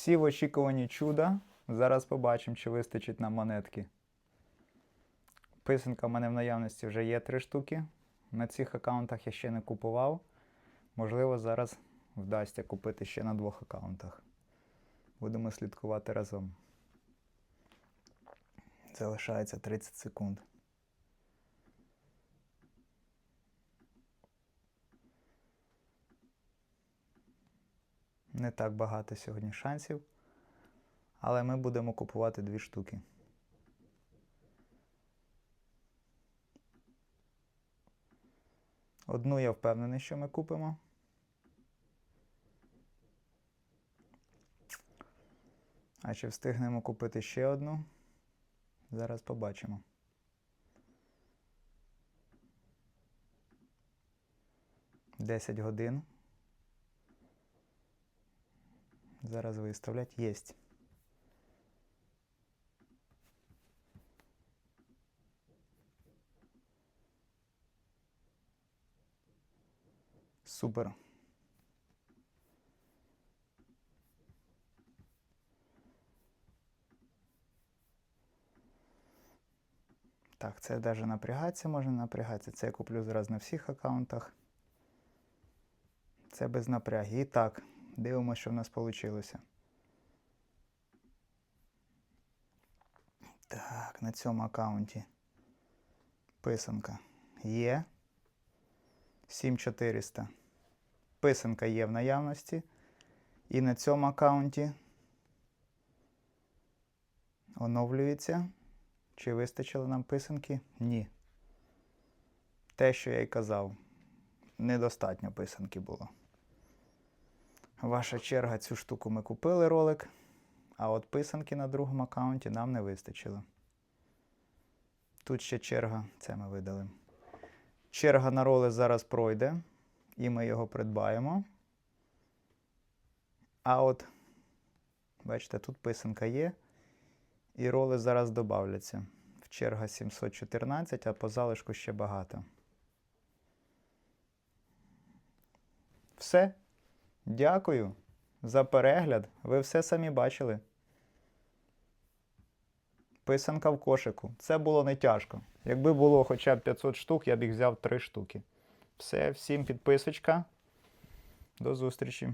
Всі в очікуванні чуда. Зараз побачимо, чи вистачить нам монетки. Писанка в мене в наявності вже є три штуки. На цих аккаунтах я ще не купував. Можливо, зараз вдасться купити ще на двох аккаунтах. Будемо слідкувати разом. Залишається 30 секунд. Не так багато сьогодні шансів. Але ми будемо купувати дві штуки. Одну я впевнений, що ми купимо. А чи встигнемо купити ще одну? Зараз побачимо. Десять годин. Зараз виставлять. Єсть. Супер. Так, це навіть напрягатися можна напрягатися. Це я куплю зараз на всіх аккаунтах. Це без напряги. І так, дивимося, що в нас вийшло. Так, на цьому аккаунті писанка є. 7400. Писанка є в наявності. І на цьому аккаунті оновлюється. Чи вистачило нам писанки? Ні. Те, що я й казав, недостатньо писанки було. Ваша черга, цю штуку ми купили ролик, а от писанки на другому аккаунті нам не вистачило. Тут ще черга, це ми видали. Черга на роли зараз пройде, і ми його придбаємо. А от, бачите, тут писанка є, і роли зараз додавляться. В черга 714, а по залишку ще багато. Все. Дякую за перегляд. Ви все самі бачили. Писанка в кошику. Це було не тяжко. Якби було хоча б 500 штук, я б їх взяв 3 штуки. Все, всім підписочка. До зустрічі.